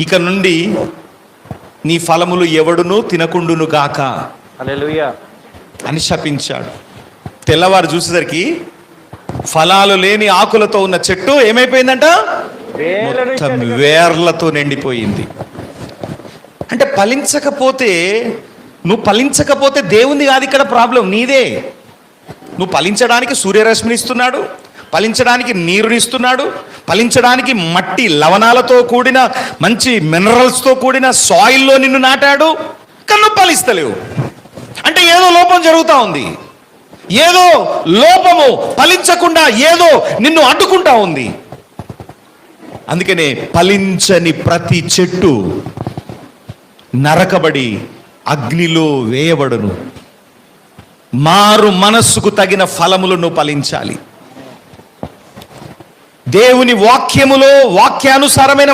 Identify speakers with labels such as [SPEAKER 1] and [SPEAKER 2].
[SPEAKER 1] ఇక నుండి నీ ఫలములు ఎవడును తినకుండును గాక. అని శపించాడు. తెల్లవారు చూసేసరికి ఫలాలు లేని ఆకులతో ఉన్న చెట్టు ఏమైపోయిందంట? మొత్తం. వేర్లతో నిండిపోయింది. అంటే ఫలించకపోతే నువ్వు ఫలించకపోతే దేవుంది కాదు ఇక్కడ ప్రాబ్లం నీదే. నువ్వు ఫలించడానికి సూర్యరశ్మిని ఇస్తున్నాడు. ఫలించడానికి నీరునిస్తున్నాడు ఫలించడానికి మట్టి లవణాలతో కూడిన మంచి మినరల్స్తో కూడిన సాయిల్లో నిన్ను నాటాడు కన్ను ఫలిస్తలేవు. అంటే ఏదో లోపం జరుగుతూ ఉంది. ఏదో లోపము ఫలించకుండా ఏదో నిన్ను అడ్డుకుంటా ఉంది. అందుకనే ఫలించని ప్రతి చెట్టు నరకబడి అగ్నిలో వేయబడును. మారు మనస్సుకు తగిన ఫలములను ఫలించాలి. దేవుని వాక్యములో వాక్యానుసారమైన